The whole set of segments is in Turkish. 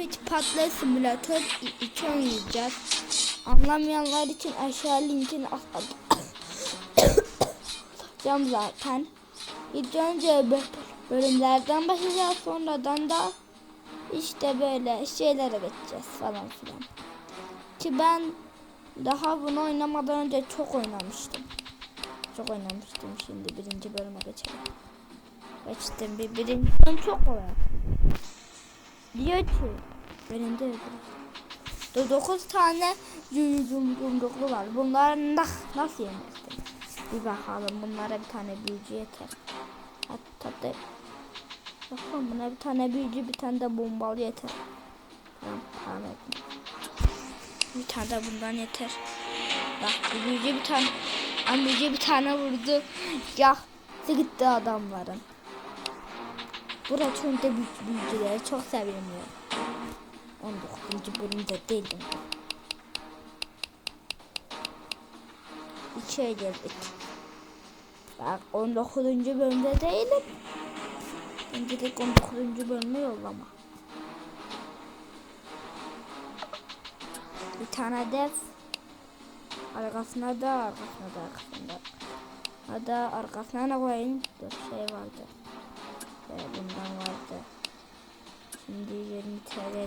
Pitch Patla Simülatör 2 oynayacağız. Anlamayanlar için aşağı linkini atacağım zaten. İlk önce bölümlerden başlayacağız. Sonradan da işte böyle şeylere geçeceğiz falan filan. Ki ben daha bunu oynamadan önce çok oynamıştım. Çok oynamıştım şimdi birinci bölüme geçelim. Geçtim bir birinci bölüm çok kolay. Diyor ki benim de öyle. 9 tane yum- yum- yumruklu var. Bunlar nah, nasıl yenirsin? Bir bakalım bunlara bir tane büyücü yeter. Hatta da Bakalım buna bir tane büyücü bir tane de bombalı yeter. Tamam, tamam. Bir tane de bundan yeter. Bak büyücü bir tane büyücü bir tane vurdu. Ya gitti adamların. Burası önde büyük büyücüleri çok seviniyor. 19. bölümde değilim. İçeri girdik. Bak 19. bölümde değilim. Direkt 19. bölüme yollama. Bir tane dev. Arkasına da arkasına da arkasına da. Hadi arkasına ne koyayım? Dur şey vardı. Ee, bundan vardı. Şimdi 20 TL.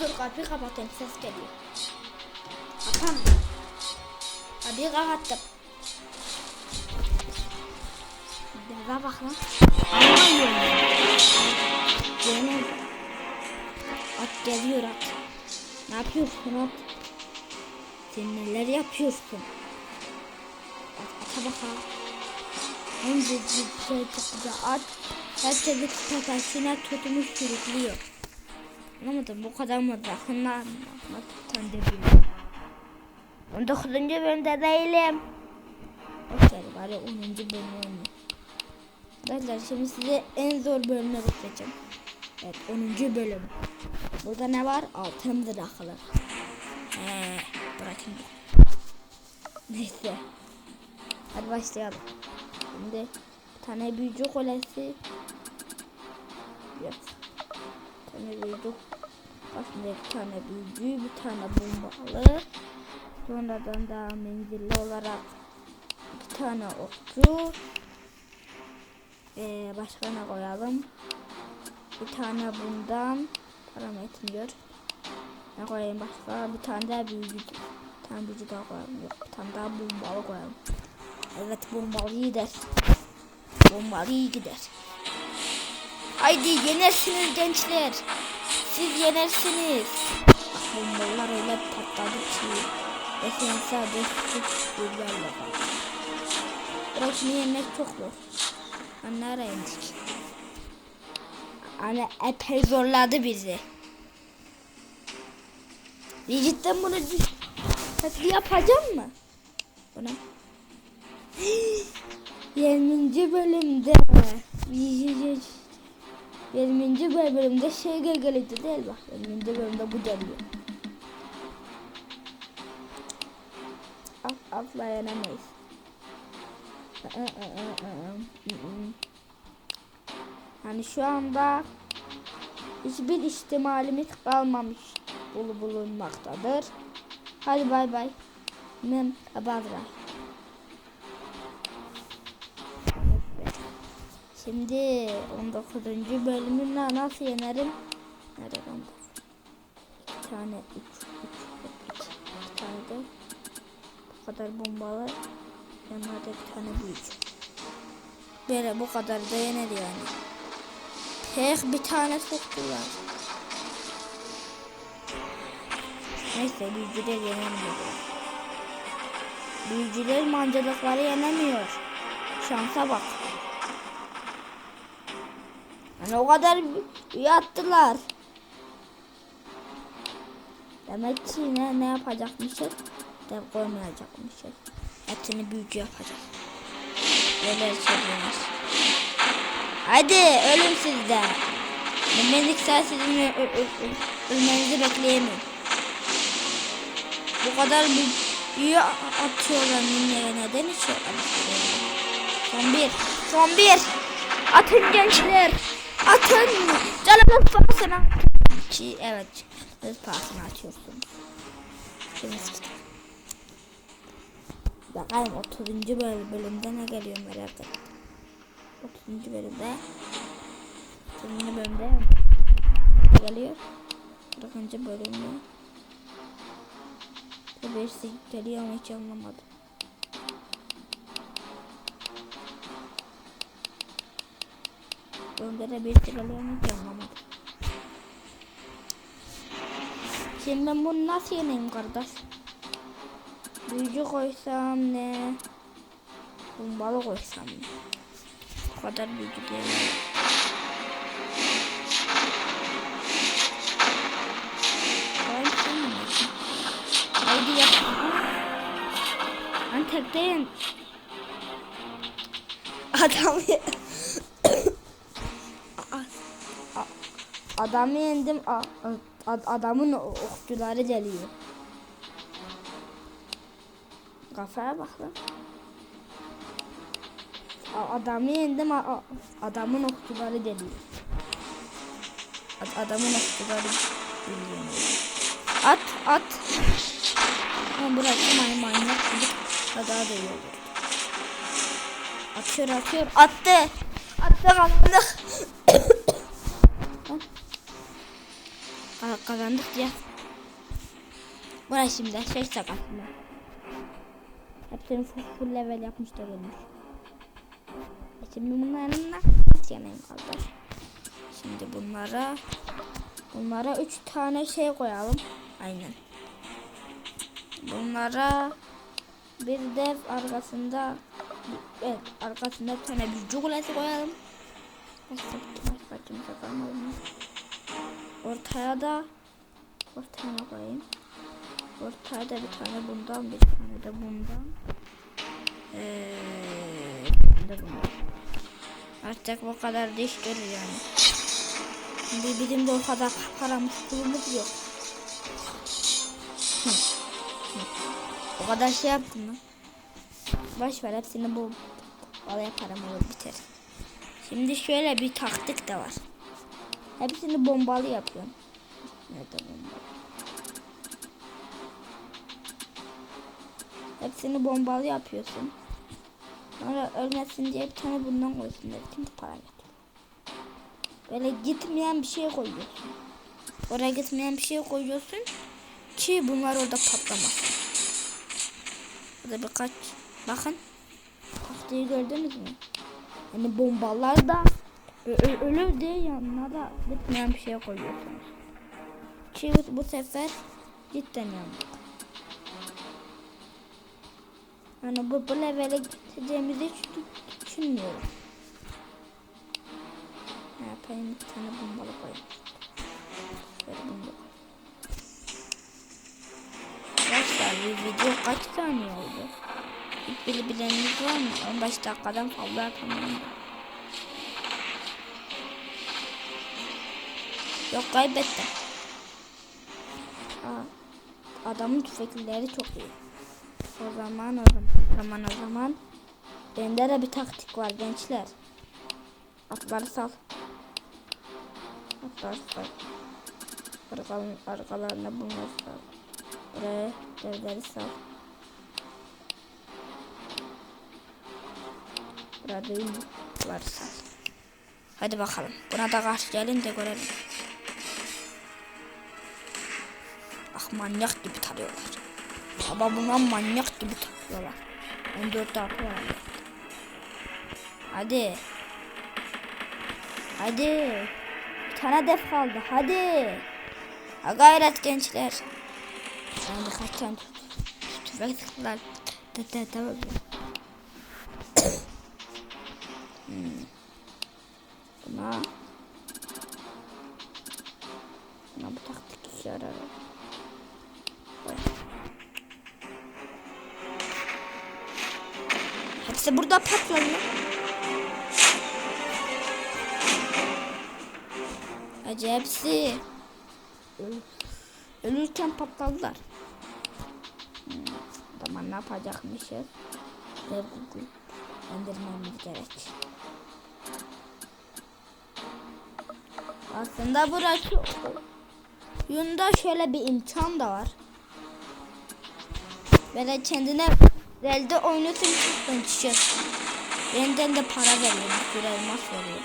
Dur kapıyı kapatayım ses geliyor. Kapan. Kapıyı kapattım. Deve bak lan. Canım. At geliyor at. Ne yapıyorsun at? Sen neler yapıyorsun? Ha. Hem de çok güzel at. Her türlü tepesine tutmuş sürüklüyor. Anlamadım bu kadar mı rakımlar mı? Nasıl tane de 19. bölümde değilim. Okey bari 10. bölüm olmuyor. Arkadaşlar şimdi size en zor bölümüne bakacağım. Evet 10. bölüm. Burada ne var? Altın draklar. Ee, bırakın. Neyse. Hadi başlayalım. Şimdi bir tane büyücü kolesi. Yok. Bir tane büyücü. Aslında bir tane büyücü, bir tane bombalı. Sonradan da menzilli olarak bir tane okçu. Ee, başka ne koyalım? Bir tane bundan. Param etmiyor. Ne koyayım başka? Bir tane daha büyücü. Bir tane büyücü daha koyalım. Yok bir tane daha bombalı koyalım. Evet bombalı gider. Bombalı iyi gider. Haydi yenersiniz gençler. Siz yenersiniz. Bombalar öyle patladı ki. Ve sen sadece suç güzelle kaldı. Burası yenmek çok zor. Anne arayındık. Anne epey zorladı bizi. Bir cidden bunu takli yapacağım mı? Bu ne? 20. bölümde 20. bölümde şey geliyordu değil bak 20. bölümde bu geliyor. Af, afla yenemeyiz. Yani şu anda hiçbir ihtimalimiz kalmamış bulu bulunmaktadır. Hadi bay bay. Mem abadra. Şimdi 19. bölümünde nasıl yenerim? Nerede onda? İki tane, üç, üç, üç, iki tane de bu kadar bombalı. Yanlarda bir tane büyücü. Böyle bu kadar da yener yani. Tek bir tane soktular. Neyse büyücüler yenemiyor. Büyücüler mancılıkları yenemiyor. Şansa bak. Yani o kadar büyü attılar. Demek ki ne, ne yapacakmışız? Dev koymayacakmışız. Hepsini büyücü yapacak. Neler söylüyorsunuz? Hadi ölüm sizde. Memlelik sizin ö- ö- ö- ölmenizi bekleyemiyorum. Bu kadar büyü atıyorlar minlere neden hiç? Son bir. Son bir. Atın gençler. Atın. Canımın pahasına. Ki evet. Canımın pahasına atıyorsun. Bakalım 30. böl- bölümde ne geliyor merak ettim. 30. bölümde 30. bölümde ne geliyor? 40. bölümde Birisi geliyor ama hiç anlamadım. De birisi geliyor ama. Şimdi bunu nasıl yeneyim kardeş? Büyücü koysam ne? Bombalı koysam ne? O kadar büyücü yapıyorsun? Haydi yap. Ben tekteyim. Adam A- Adamı yendim. A- a- adamın okçuları geliyor. Kafaya bak lan. A- Adamı yendim. a- a- Adamın okçuları geliyor. Ad- Adamın okçuları geliyor. At at. Ama bıraktım ay manyak gibi. Daha da iyi olur. Atıyor atıyor. Attı. Attı kazandık. Kazandık ya. Burası şimdi şey sakatlı. Hepsini full, full level yapmış da olmuş. E Şimdi bunların nasıl yanayım kardeş? Şimdi bunlara bunlara üç tane şey koyalım. Aynen. Bunlara bir dev arkasında evet arkasında bir tane büyücü kulesi koyalım. Başka? Ortaya da ortaya ne koyayım? Da bir tane bundan bir tane de bundan. Ee, bir de bundan. Artık bu kadar da iş görür yani. Şimdi bizim de o kadar paramız pulumuz yok. O kadar şey yaptım lan. Boş ver hepsini bu alaya param olur biter. Şimdi şöyle bir taktik de var. Hepsini bombalı yapıyorum. Nerede bombalı? Hepsini bombalı yapıyorsun. Sonra ölmesin diye bir tane bundan koysun. Kim para getiriyor. Böyle gitmeyen bir şey koyuyorsun. Oraya gitmeyen bir şey koyuyorsun ki bunlar orada patlamasın. Burada birkaç bakın. Taktiği gördünüz mü? Yani bombalar da ölür diye yanına da bitmeyen bir şey koyuyorsunuz. Ki bu, bu sefer cidden yandık. Yani bu, bu levele gideceğimizi hiç dü- düşünmüyorum. Ne yapayım bir tane bombalı koyayım. Böyle bomba. Arkadaşlar bir video kaç saniye oldu? Bile bileniniz var mı? 15 dakikadan fazla atamıyorum. Yok kaybettim. Adamın tüfekleri çok iyi. O zaman o zaman o zaman bende de bir taktik var gençler. Atları sal. Atları sal. Arkalarına, arkalarına bunları sal. Buraya devleri sal. Burada değil mi? Sal. Hadi bakalım. Buna da karşı gelin de görelim. Manyak gibi tarıyorlar. Ama buna manyak gibi takıyorlar. 14 atıyorlar. Hadi. Hadi. Bir tane def kaldı. Hadi. Ha gayret gençler. Ben birkaç tane tüfek tıklar. Tamam. Hmm. Buna Buna bu taktik yarar. Hepsi burada patladı. Acı hepsi Öl- ölürken patladılar. Hmm, o zaman ne yapacakmışız? Ve Google endirmemiz gerek. Aslında burası oyunda şöyle bir imkan da var. Böyle kendine elde oynatın tişört. Benden de para veriyor. Bir elmas veriyor.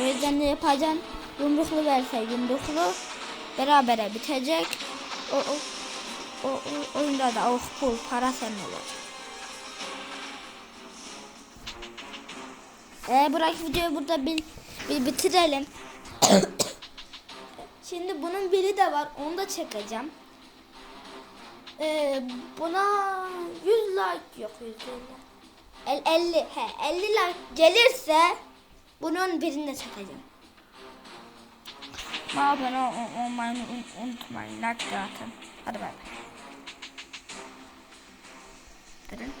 O yüzden ne yapacaksın? Yumruklu verse yumruklu berabere bitecek. O, o, o, o oyunda da oh pul para senin olacak. Ee, bırak videoyu burada bir, bir bitirelim. Şimdi bunun biri de var. Onu da çekeceğim. Ee, buna 100 like yok 100 değil. El, 50 he 50 like gelirse bunun birini de çekeceğim. Abone ol- olmayı un- unutmayın. Like de. Hadi bay bay. Durun.